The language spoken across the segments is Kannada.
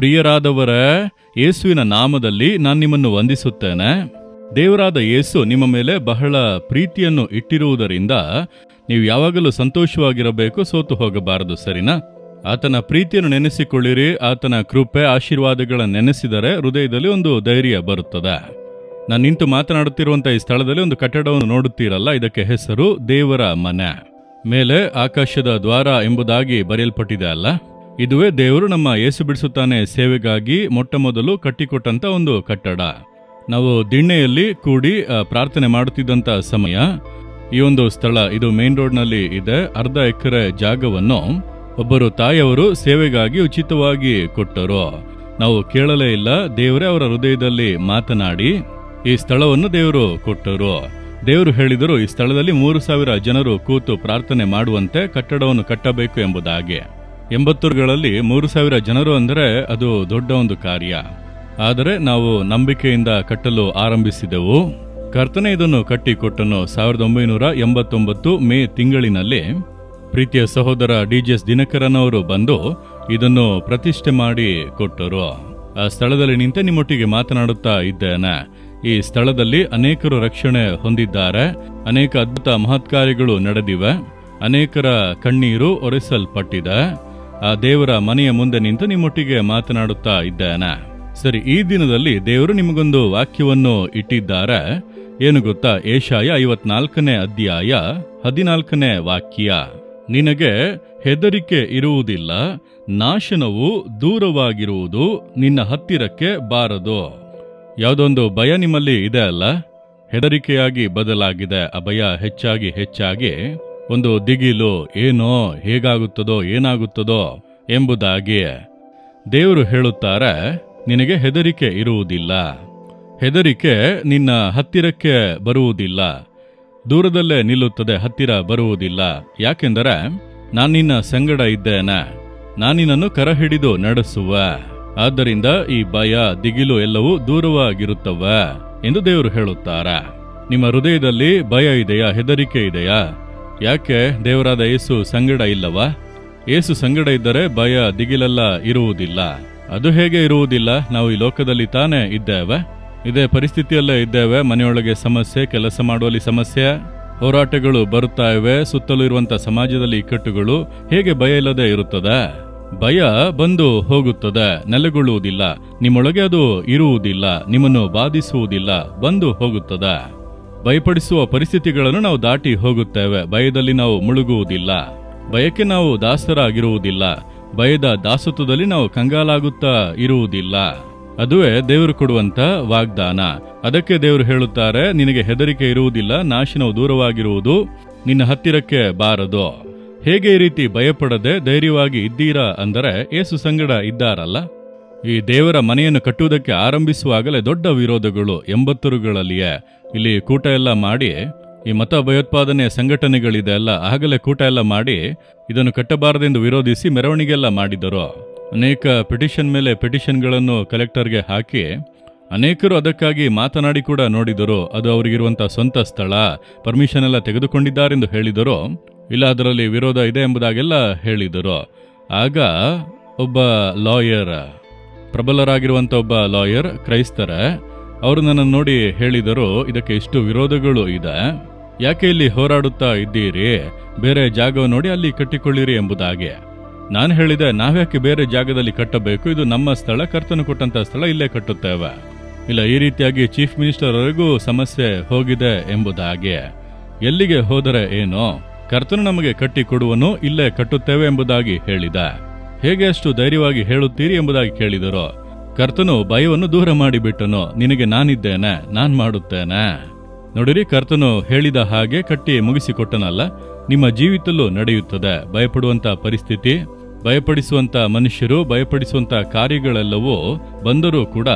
ಪ್ರಿಯರಾದವರ, ಯೇಸುವಿನ ನಾಮದಲ್ಲಿ ನಾನು ನಿಮ್ಮನ್ನು ವಂದಿಸುತ್ತೇನೆ. ದೇವರಾದ ಯೇಸು ನಿಮ್ಮ ಮೇಲೆ ಬಹಳ ಪ್ರೀತಿಯನ್ನು ಇಟ್ಟಿರುವುದರಿಂದ ನೀವು ಯಾವಾಗಲೂ ಸಂತೋಷವಾಗಿರಬೇಕು, ಸೋತು ಹೋಗಬಾರದು, ಸರಿನಾ? ಆತನ ಪ್ರೀತಿಯನ್ನು ನೆನೆಸಿಕೊಳ್ಳಿರಿ, ಆತನ ಕೃಪೆ ಆಶೀರ್ವಾದಗಳ ನೆನೆಸಿದರೆ ಹೃದಯದಲ್ಲಿ ಒಂದು ಧೈರ್ಯ ಬರುತ್ತದೆ. ನಾನು ನಿಂತು ಮಾತನಾಡುತ್ತಿರುವಂಥ ಈ ಸ್ಥಳದಲ್ಲಿ ಒಂದು ಕಟ್ಟಡವನ್ನು ನೋಡುತ್ತೀರಲ್ಲ, ಇದಕ್ಕೆ ಹೆಸರು ದೇವರ ಮನೆ. ಮೇಲೆ ಆಕಾಶದ ದ್ವಾರ ಎಂಬುದಾಗಿ ಬರೆಯಲ್ಪಟ್ಟಿದೆ ಅಲ್ಲ? ಇದುವೇ ದೇವರು ನಮ್ಮ ಏಸು ಬಿಡಿಸುತ್ತಾನೆ ಸೇವೆಗಾಗಿ ಮೊಟ್ಟ ಮೊದಲು ಕಟ್ಟಿಕೊಟ್ಟಂತ ಒಂದು ಕಟ್ಟಡ. ನಾವು ದಿಣ್ಣೆಯಲ್ಲಿ ಕೂಡಿ ಪ್ರಾರ್ಥನೆ ಮಾಡುತ್ತಿದ್ದಂಥ ಸಮಯ. ಈ ಒಂದು ಸ್ಥಳ ಇದು ಮೇನ್ ರೋಡ್ನಲ್ಲಿ ಇದೆ. ಅರ್ಧ ಎಕರೆ ಜಾಗವನ್ನು ಒಬ್ಬರು ತಾಯಿಯವರು ಸೇವೆಗಾಗಿ ಉಚಿತವಾಗಿ ಕೊಟ್ಟರು. ನಾವು ಕೇಳಲೇ ಇಲ್ಲ. ದೇವರೇ ಅವರ ಹೃದಯದಲ್ಲಿ ಮಾತನಾಡಿ ಈ ಸ್ಥಳವನ್ನು ದೇವರು ಕೊಟ್ಟರು. ದೇವರು ಹೇಳಿದರು, ಈ ಸ್ಥಳದಲ್ಲಿ ಮೂರು ಸಾವಿರ ಜನರು ಕೂತು ಪ್ರಾರ್ಥನೆ ಮಾಡುವಂತೆ ಕಟ್ಟಡವನ್ನು ಕಟ್ಟಬೇಕು ಎಂಬುದಾಗಿ. ಎಂಬತ್ತೂರುಗಳಲ್ಲಿ ಮೂರು ಸಾವಿರ ಜನರು ಅಂದರೆ ಅದು ದೊಡ್ಡ ಒಂದು ಕಾರ್ಯ. ಆದರೆ ನಾವು ನಂಬಿಕೆಯಿಂದ ಕಟ್ಟಲು ಆರಂಭಿಸಿದೆವು. ಕರ್ತನೆ ಇದನ್ನು ಕಟ್ಟಿಕೊಟ್ಟನು ಸಾವಿರದ ಒಂಬೈನೂರ ಎಂಬತ್ತೊಂಬತ್ತು ಮೇ ತಿಂಗಳಿನಲ್ಲಿ. ಪ್ರೀತಿಯ ಸಹೋದರ ಡಿ ಜಿ ಎಸ್ ದಿನಕರನ್ ಅವರು ಬಂದು ಇದನ್ನು ಪ್ರತಿಷ್ಠೆ ಮಾಡಿ ಕೊಟ್ಟರು. ಆ ಸ್ಥಳದಲ್ಲಿ ನಿಂತೆ ನಿಮ್ಮೊಟ್ಟಿಗೆ ಮಾತನಾಡುತ್ತಾ ಇದ್ದೇನೆ. ಈ ಸ್ಥಳದಲ್ಲಿ ಅನೇಕರು ರಕ್ಷಣೆ ಹೊಂದಿದ್ದಾರೆ. ಅನೇಕ ಅದ್ಭುತ ಮಹತ್ಕಾರ್ಯಗಳು ನಡೆದಿವೆ. ಅನೇಕರ ಕಣ್ಣೀರು ಒರೆಸಲ್ಪಟ್ಟಿದೆ. ಆ ದೇವರ ಮನೆಯ ಮುಂದೆ ನಿಂತು ನಿಮ್ಮೊಟ್ಟಿಗೆ ಮಾತನಾಡುತ್ತಾ ಇದ್ದೇನೆ. ಸರಿ, ಈ ದಿನದಲ್ಲಿ ದೇವರು ನಿಮಗೊಂದು ವಾಕ್ಯವನ್ನು ಇಟ್ಟಿದ್ದಾರೆ. ಏನು ಗೊತ್ತಾ? ಏಷಾಯ ಐವತ್ನಾಲ್ಕನೇ ಅಧ್ಯಾಯ ಹದಿನಾಲ್ಕನೇ ವಾಕ್ಯ. ನಿನಗೆ ಹೆದರಿಕೆ ಇರುವುದಿಲ್ಲ, ನಾಶನವು ದೂರವಾಗಿರುವುದು ನಿನ್ನ ಹತ್ತಿರಕ್ಕೆ ಬಾರದು. ಯಾವುದೊಂದು ಭಯ ನಿಮ್ಮಲ್ಲಿ ಇದೆ ಅಲ್ಲ? ಹೆದರಿಕೆಯಾಗಿ ಬದಲಾಗಿದೆ ಆ ಭಯ ಹೆಚ್ಚಾಗಿ ಹೆಚ್ಚಾಗಿ. ಒಂದು ದಿಗಿಲು ಏನೋ ಹೇಗಾಗುತ್ತದೋ ಏನಾಗುತ್ತದೋ ಎಂಬುದಾಗಿ ದೇವರು ಹೇಳುತ್ತಾರೆ, ನಿನಗೆ ಹೆದರಿಕೆ ಇರುವುದಿಲ್ಲ. ಹೆದರಿಕೆ ನಿನ್ನ ಹತ್ತಿರಕ್ಕೆ ಬರುವುದಿಲ್ಲ. ದೂರದಲ್ಲೇ ನಿಲ್ಲುತ್ತದೆ, ಹತ್ತಿರ ಬರುವುದಿಲ್ಲ. ಯಾಕೆಂದರೆ ನಾನು ನಿನ್ನ ಸಂಗಡ ಇದ್ದೇನೆ. ನಾನಿನನ್ನು ಕರ ಹಿಡಿದು ನಡೆಸುವ. ಆದ್ದರಿಂದ ಈ ಭಯ, ದಿಗಿಲು ಎಲ್ಲವೂ ದೂರವಾಗಿರುತ್ತವೆ ಎಂದು ದೇವರು ಹೇಳುತ್ತಾರೆ. ನಿಮ್ಮ ಹೃದಯದಲ್ಲಿ ಭಯ ಇದೆಯಾ? ಹೆದರಿಕೆ ಇದೆಯಾ? ಯಾಕೆ ದೇವರಾದ ಏಸು ಸಂಗಡ ಇಲ್ಲವಾ? ಏಸು ಸಂಗಡ ಇದ್ದರೆ ಭಯ ದಿಗಿಲೆಲ್ಲ ಇರುವುದಿಲ್ಲ. ಅದು ಹೇಗೆ ಇರುವುದಿಲ್ಲ? ನಾವು ಈ ಲೋಕದಲ್ಲಿ ತಾನೇ ಇದ್ದೇವೆ. ಇದೇ ಪರಿಸ್ಥಿತಿಯಲ್ಲೇ ಇದ್ದೇವೆ. ಮನೆಯೊಳಗೆ ಸಮಸ್ಯೆ, ಕೆಲಸ ಮಾಡುವಲ್ಲಿ ಸಮಸ್ಯೆ, ಹೋರಾಟಗಳು ಬರುತ್ತಾ ಇವೆ. ಸುತ್ತಲೂ ಇರುವಂತಹ ಸಮಾಜದಲ್ಲಿ ಇಕ್ಕಟ್ಟುಗಳು ಹೇಗೆ ಭಯ ಇಲ್ಲದೆ ಇರುತ್ತದೆ? ಭಯ ಬಂದು ಹೋಗುತ್ತದೆ ನೆಲೆಗೊಳ್ಳುವುದಿಲ್ಲ ನಿಮ್ಮೊಳಗೆ ಅದು ಇರುವುದಿಲ್ಲ, ನಿಮ್ಮನ್ನು ಬಾಧಿಸುವುದಿಲ್ಲ, ಬಂದು ಹೋಗುತ್ತದೆ. ಭಯಪಡಿಸುವ ಪರಿಸ್ಥಿತಿಗಳನ್ನು ನಾವು ದಾಟಿ ಹೋಗುತ್ತೇವೆ. ಭಯದಲ್ಲಿ ನಾವು ಮುಳುಗುವುದಿಲ್ಲ. ಭಯಕ್ಕೆ ನಾವು ದಾಸರಾಗಿರುವುದಿಲ್ಲ. ಭಯದ ದಾಸತ್ವದಲ್ಲಿ ನಾವು ಕಂಗಾಲಾಗುತ್ತಾ ಇರುವುದಿಲ್ಲ. ಅದುವೇ ದೇವರು ಕೊಡುವಂತ ವಾಗ್ದಾನ. ಅದಕ್ಕೆ ದೇವರು ಹೇಳುತ್ತಾರೆ, ನಿನಗೆ ಹೆದರಿಕೆ ಇರುವುದಿಲ್ಲ, ನಾಶನವು ದೂರವಾಗಿರುವುದು, ನಿನ್ನ ಹತ್ತಿರಕ್ಕೆ ಬಾರದು. ಹೇಗೆ ಈ ರೀತಿ ಭಯಪಡದೆ ಧೈರ್ಯವಾಗಿ ಇದ್ದೀರಾ ಅಂದರೆ, ಏಸು ಸಂಗಡ ಇದ್ದಾರಲ್ಲ. ಈ ದೇವರ ಮನೆಯನ್ನು ಕಟ್ಟುವುದಕ್ಕೆ ಆರಂಭಿಸುವಾಗಲೇ ದೊಡ್ಡ ವಿರೋಧಗಳು ಎಂಬತ್ತರುಗಳಲ್ಲಿಯೇ. ಇಲ್ಲಿ ಕೂಟ ಎಲ್ಲ ಮಾಡಿ, ಈ ಮತ ಭಯೋತ್ಪಾದನೆ ಸಂಘಟನೆಗಳಿದೆ ಅಲ್ಲ, ಆಗಲೇ ಕೂಟ ಎಲ್ಲ ಮಾಡಿ ಇದನ್ನು ಕಟ್ಟಬಾರದೆಂದು ವಿರೋಧಿಸಿ ಮೆರವಣಿಗೆ ಎಲ್ಲ ಮಾಡಿದರು. ಅನೇಕ ಪಿಟಿಷನ್ ಮೇಲೆ ಪಿಟಿಷನ್ಗಳನ್ನು ಕಲೆಕ್ಟರ್ಗೆ ಹಾಕಿ, ಅನೇಕರು ಅದಕ್ಕಾಗಿ ಮಾತನಾಡಿ ಕೂಡ ನೋಡಿದರು, ಅದು ಅವರಿಗಿರುವಂತಹ ಸ್ವಂತ ಸ್ಥಳ ಪರ್ಮಿಷನ್ ಎಲ್ಲ ತೆಗೆದುಕೊಂಡಿದ್ದಾರೆಂದು ಹೇಳಿದರು. ಇಲ್ಲ, ಅದರಲ್ಲಿ ವಿರೋಧ ಇದೆ ಎಂಬುದಾಗೆಲ್ಲ ಹೇಳಿದರು. ಆಗ ಒಬ್ಬ ಲಾಯರ್ ಪ್ರಬಲರಾಗಿರುವಂಥ ಒಬ್ಬ ಲಾಯರ್, ಕ್ರೈಸ್ತರ, ಅವರು ನನ್ನನ್ನು ನೋಡಿ ಹೇಳಿದರು, ಇದಕ್ಕೆ ಇಷ್ಟು ವಿರೋಧಗಳು ಇದೆ. ಯಾಕೆ ಇಲ್ಲಿ ಹೋರಾಡುತ್ತಾ ಇದ್ದೀರಿ? ಬೇರೆ ಜಾಗ ನೋಡಿ ಅಲ್ಲಿ ಕಟ್ಟಿಕೊಳ್ಳಿರಿ ಎಂಬುದಾಗಿ. ನಾನು ಹೇಳಿದೆ, ನಾವ್ಯಾಕೆ ಬೇರೆ ಜಾಗದಲ್ಲಿ ಕಟ್ಟಬೇಕು? ಇದು ನಮ್ಮ ಸ್ಥಳ, ಕರ್ತನು ಕೊಟ್ಟಂತ ಸ್ಥಳ, ಇಲ್ಲೇ ಕಟ್ಟುತ್ತೇವೆ. ಇಲ್ಲ, ಈ ರೀತಿಯಾಗಿ ಚೀಫ್ ಮಿನಿಸ್ಟರ್ವರೆಗೂ ಸಮಸ್ಯೆ ಹೋಗಿದೆ ಎಂಬುದಾಗಿ. ಎಲ್ಲಿಗೆ ಹೋದರೆ ಏನು? ಕರ್ತನು ನಮಗೆ ಕಟ್ಟಿಕೊಡುವನು, ಇಲ್ಲೇ ಕಟ್ಟುತ್ತೇವೆ ಎಂಬುದಾಗಿ ಹೇಳಿದ. ಹೇಗೆ ಅಷ್ಟು ಧೈರ್ಯವಾಗಿ ಹೇಳುತ್ತೀರಿ ಎಂಬುದಾಗಿ ಕೇಳಿದರು. ಕರ್ತನು ಭಯವನ್ನು ದೂರ ಮಾಡಿಬಿಟ್ಟನು. ನಿನಗೆ ನಾನಿದ್ದೇನೆ, ನಾನ್ ಮಾಡುತ್ತೇನೆ. ನೋಡಿರಿ, ಕರ್ತನು ಹೇಳಿದ ಹಾಗೆ ಕಟ್ಟಿ ಮುಗಿಸಿಕೊಟ್ಟನಲ್ಲ, ನಿಮ್ಮ ಜೀವಿತಲ್ಲೂ ನಡೆಯುತ್ತದೆ. ಭಯಪಡುವಂತ ಪರಿಸ್ಥಿತಿ, ಭಯಪಡಿಸುವಂತ ಮನುಷ್ಯರು, ಭಯಪಡಿಸುವಂತ ಕಾರ್ಯಗಳೆಲ್ಲವೂ ಬಂದರೂ ಕೂಡ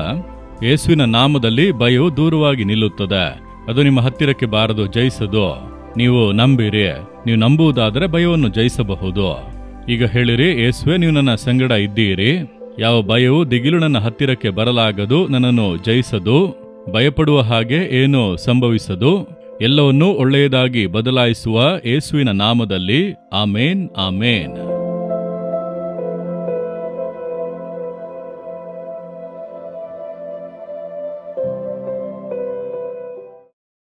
ಯೇಸುವಿನ ನಾಮದಲ್ಲಿ ಭಯವು ದೂರವಾಗಿ ನಿಲ್ಲುತ್ತದೆ. ಅದು ನಿಮ್ಮ ಹತ್ತಿರಕ್ಕೆ ಬಾರದು, ಜಯಿಸದು. ನೀವು ನಂಬಿರಿ. ನೀವು ನಂಬುವುದಾದರೆ ಭಯವನ್ನು ಜಯಿಸಬಹುದು. ಈಗ ಹೇಳಿರಿ ಯೇಸುವೆ ನೀವು ನನ್ನ ಸಂಗಡ ಇದ್ದೀರಿ. ಯಾವ ಭಯವು ದಿಗಿಲು ನನ್ನ ಹತ್ತಿರಕ್ಕೆ ಬರಲಾಗದು, ನನ್ನನ್ನು ಜಯಿಸದು. ಭಯಪಡುವ ಹಾಗೆ ಏನು ಸಂಭವಿಸದು. ಎಲ್ಲವನ್ನೂ ಒಳ್ಳೆಯದಾಗಿ ಬದಲಾಯಿಸುವ ಯೇಸುವಿನ ನಾಮದಲ್ಲಿ. ಆಮೇನ್ ಆಮೇನ್.